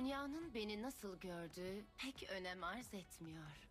Dünyanın beni nasıl gördüğü pek önem arz etmiyor.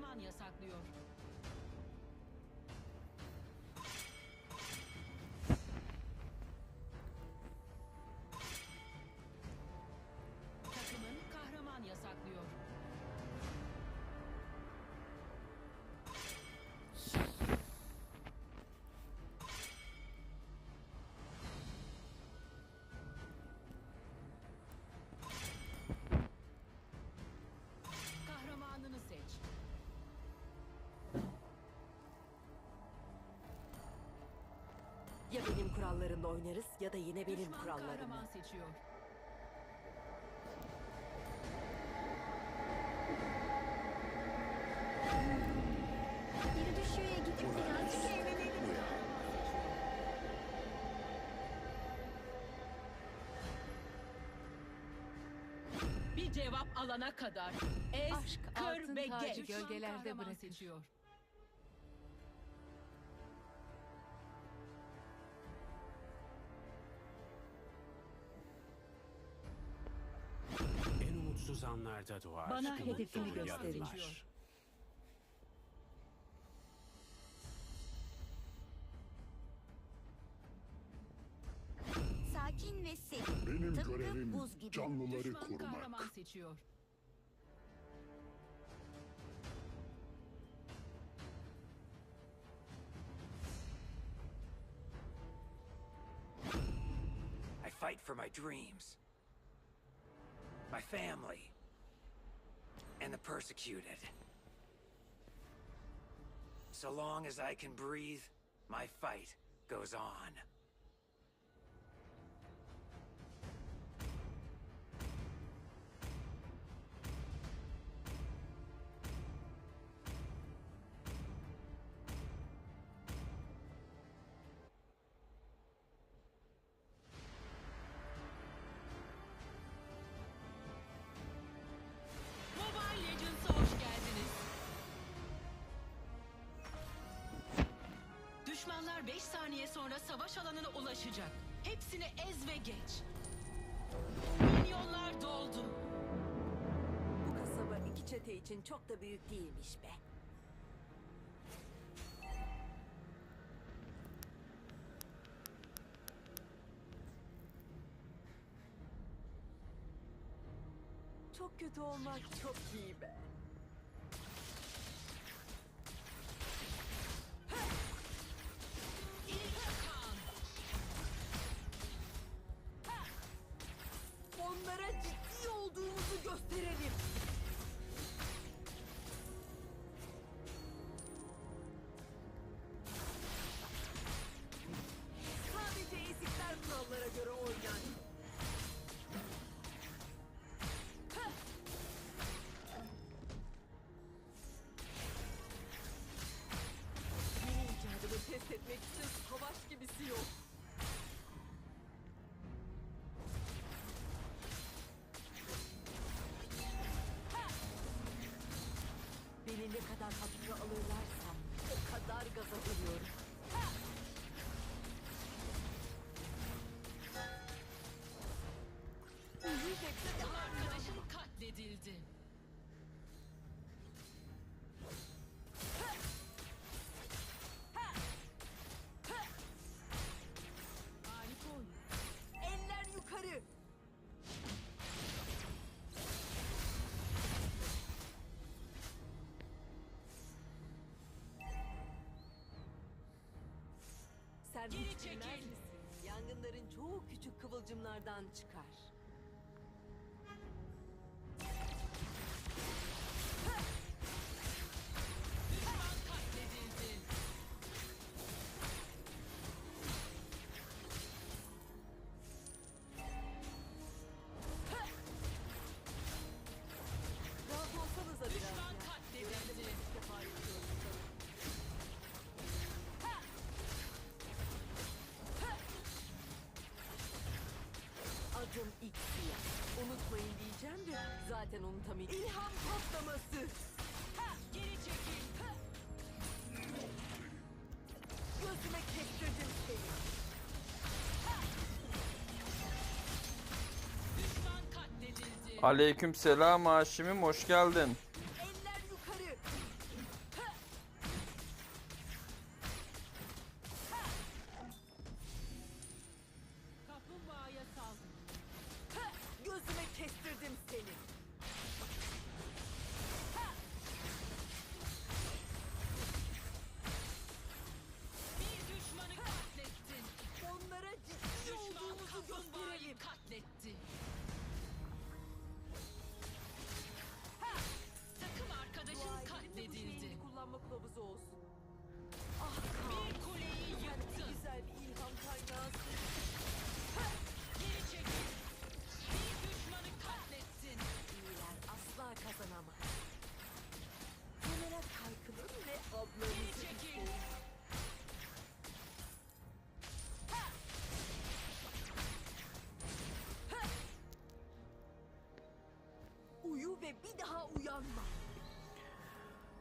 Kahraman yasaklıyor. Ya benim kurallarımla oynarız ya da yine benim Düşman kurallarımla. kahraman seçiyor. Biri düşüyor gidip birazcık eğlenelim. Bir cevap alana kadar. Ez, Aşk kır altın ve tacı geç. gölgelerde Kahraman bırakır. seçiyor. Umutsuz. Bana umutlu hedefini yarınlar. gösterin. Sakin ve serin. Benim Tıpkı görevim buz gibi. canlıları Düşman korumak. seçiyor. I fight for my dreams, my family, and the persecuted. So long as I can breathe, my fight goes on. Düşmanlar 5 saniye sonra savaş alanına ulaşacak. Hepsini ez ve geç. Milyonlar doldu. Bu kasaba iki çete için çok da büyük değilmiş be. Çok kötü olmak çok iyi be. Sen Geri çekil. Yangınların çoğu küçük kıvılcımlardan çıkar. Zaten unutamayacağım. İlham patlaması. Geri çekil. Gözüme kestirdim seni. Düşman katledildi. Aleyküm selam Haşim'im hoş geldin.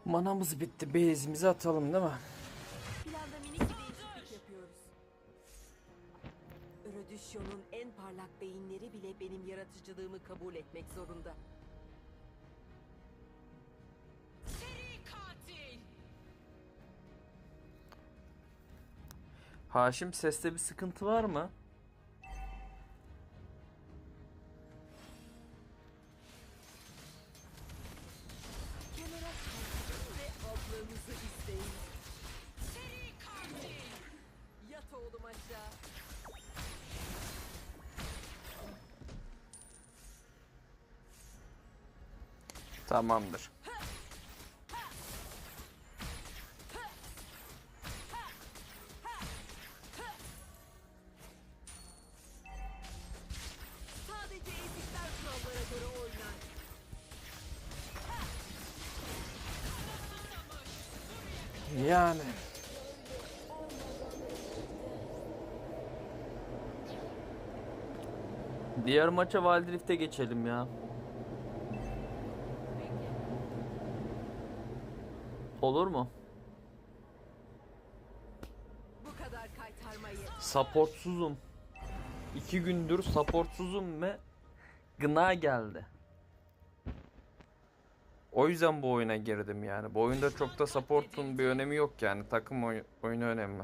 Manamız bitti bezimizi atalım değil mi? Planda minik bir değişiklik yapıyoruz. Örodüsyon'un en parlak beyinleri bile benim yaratıcılığımı kabul etmek zorunda. Seri katil. Haşim seste bir sıkıntı var mı? Tamamdır. Yani. Diğer maça Wildrift'e geçelim ya. Olur mu? Bu kadar kaytarmayı. Supportsuzum. İki gündür supportsuzum ve gına geldi. O yüzden bu oyuna girdim yani. Bu oyunda çok da support'un bir önemi yok yani. Takım oy- oyunu önemli.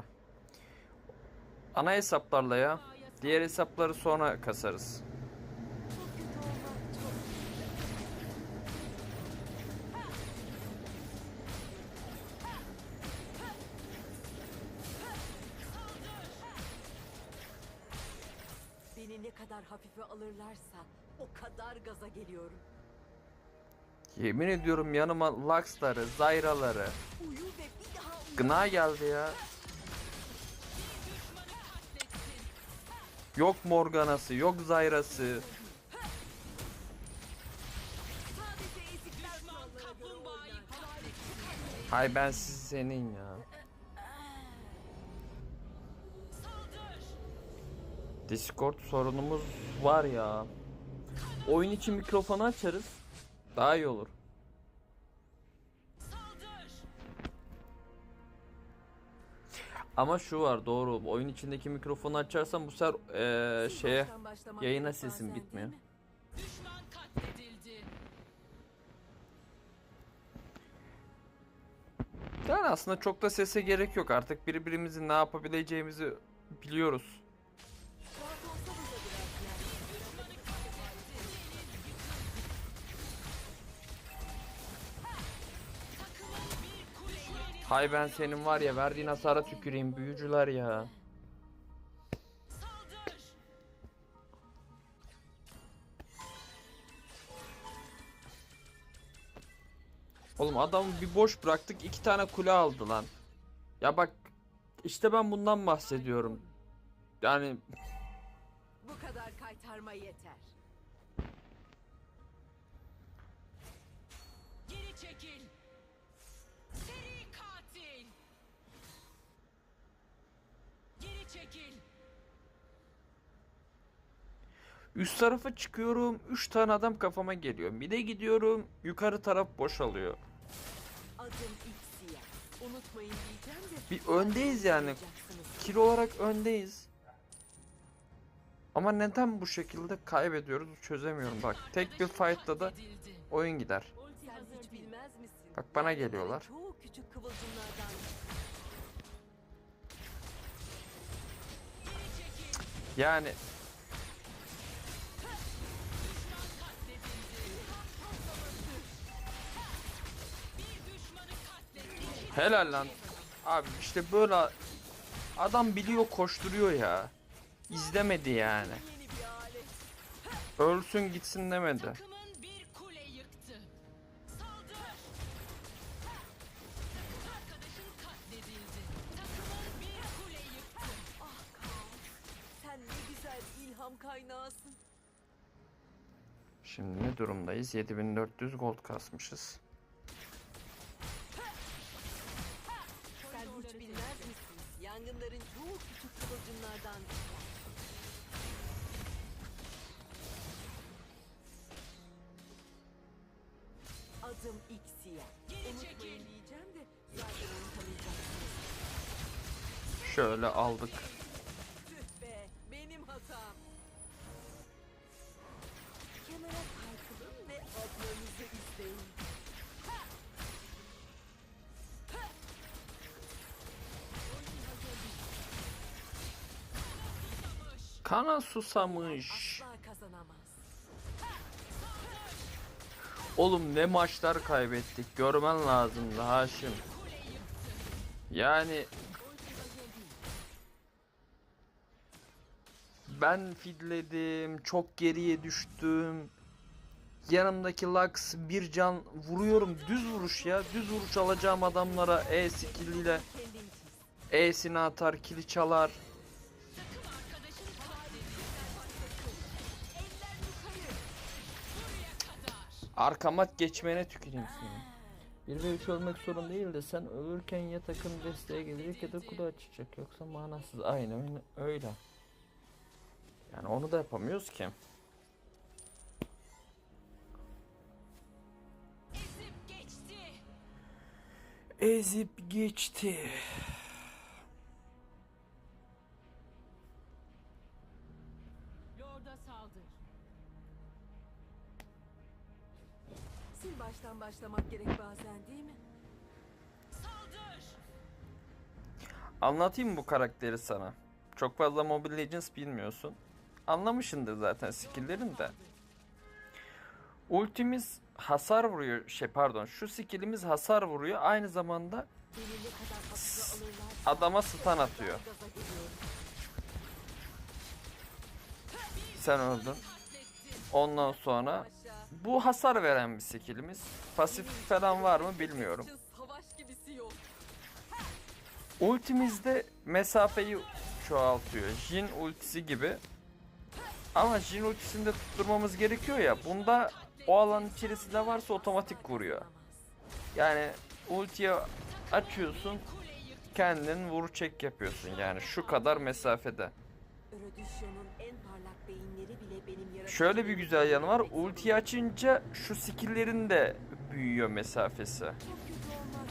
Ana hesaplarla ya. Diğer hesapları sonra kasarız. Alırlarsa o kadar gaza geliyorum. Yemin ediyorum yanıma Lux'ları, Zyra'ları. Gına geldi ya. Yok Morgana'sı, yok Zyra'sı. Hay ben siz senin ya. Discord sorunumuz var ya. Oyun için mikrofonu açarız. Daha iyi olur. Ama şu var doğru. Oyun içindeki mikrofonu açarsam bu sefer Siz şeye yayına sesim gitmiyor. Yani aslında çok da sese gerek yok. Artık birbirimizin ne yapabileceğimizi biliyoruz. Hay ben senin var ya verdiğin hasara tüküreyim büyücüler ya. Oğlum adamı bir boş bıraktık iki tane kule aldı lan. Ya bak işte ben bundan bahsediyorum. Yani... Bu kadar kaytarma yeter. Üst tarafa çıkıyorum. Üç tane adam kafama geliyor. Bir de gidiyorum. Yukarı taraf boşalıyor. Bir öndeyiz yani. Kilo olarak öndeyiz. Ama neden bu şekilde kaybediyoruz çözemiyorum bak. Tek bir fight'ta da oyun gider. Bak bana geliyorlar. Çoğu küçük kıvılcımlardan. Yani helal lan. Abi işte böyle adam biliyor koşturuyor ya. İzlemedi yani. Ölsün gitsin demedi. Şimdi ne durumdayız? 7400 gold kasmışız. Yangınların çoğu küçük kıvılcımlardan. Adım X'ye. Geri çekil. diyeceğim de zaten unutamayacaksınız. Şöyle aldık. Tüh be, benim hatam. Kenara kaykılın ve adlarınızı izleyin. Kana susamış. Oğlum ne maçlar kaybettik. Görmen lazımdı Haşim. Yani ben fidledim, çok geriye düştüm. Yanımdaki Lux bir can vuruyorum. Düz vuruş ya. Düz vuruş alacağım adamlara E skilliyle. E'sini atar, kili çalar. Kadar. Arkama geçmene tüküreyim seni. 1 ve 3 olmak sorun değil de sen ölürken ya takım desteğe gelecek ya da kule açacak. Yoksa manasız. Aynen öyle. Yani onu da yapamıyoruz ki. Ezip geçti. Ezip geçti. Baştan başlamak gerek bazen değil mi? Saldır. Anlatayım mı bu karakteri sana? Çok fazla Mobile Legends bilmiyorsun. Anlamışsındır zaten skill'lerini de. Ultimiz hasar vuruyor. Şey pardon şu skillimiz hasar vuruyor. Aynı zamanda adama stun atıyor. Sen öldün. Ondan sonra. Bu hasar veren bir skillimiz. Pasif falan var mı bilmiyorum. Ultimizde mesafeyi çoğaltıyor. Jin ultisi gibi. Ama Jin ultisini de tutturmamız gerekiyor ya. Bunda o alan içerisinde varsa otomatik vuruyor. Yani ultiye açıyorsun kendin vur çek yapıyorsun yani şu kadar mesafede. Şöyle bir güzel yanı var. Ultiyi açınca şu skill'lerin de büyüyor mesafesi. Çok kötü olmaz,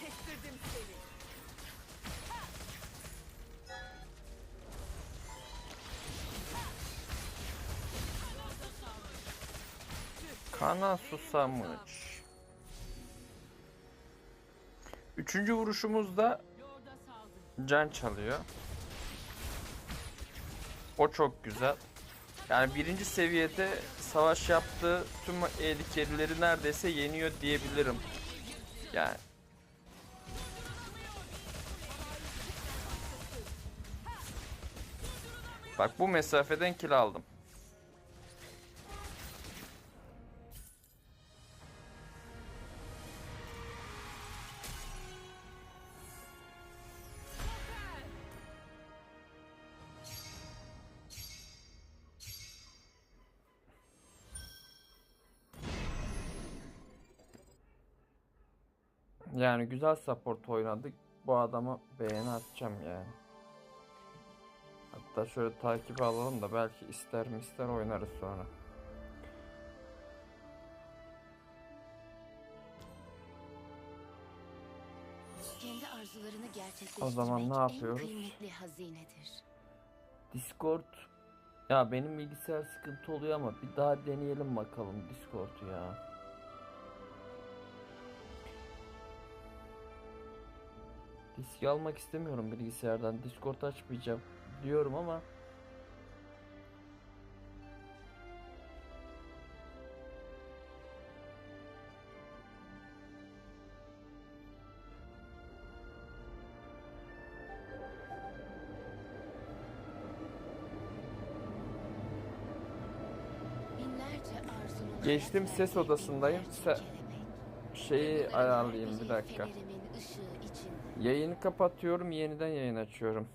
kestirdim seni. Kana susamış. Üçüncü vuruşumuzda can çalıyor. O çok güzel. Yani birinci seviyede savaş yaptığı tüm eğrikerileri neredeyse yeniyor diyebilirim. Yani. Bak bu mesafeden kill aldım. Yani güzel support oynadık. Bu adama beğeni atacağım yani. Hatta şöyle takibi alalım da belki ister mi ister oynarız sonra. Kendi arzularını gerçekleştirmek O zaman ne en yapıyoruz? kıymetli hazinedir. Discord. Ya benim bilgisayar sıkıntı oluyor ama bir daha deneyelim bakalım Discord'u ya. Diski almak istemiyorum bilgisayardan. Discord açmayacağım diyorum ama Geçtim, ses odasındayım. Se- şeyi ayarlayayım bir dakika. Yayını kapatıyorum, yeniden yayın açıyorum.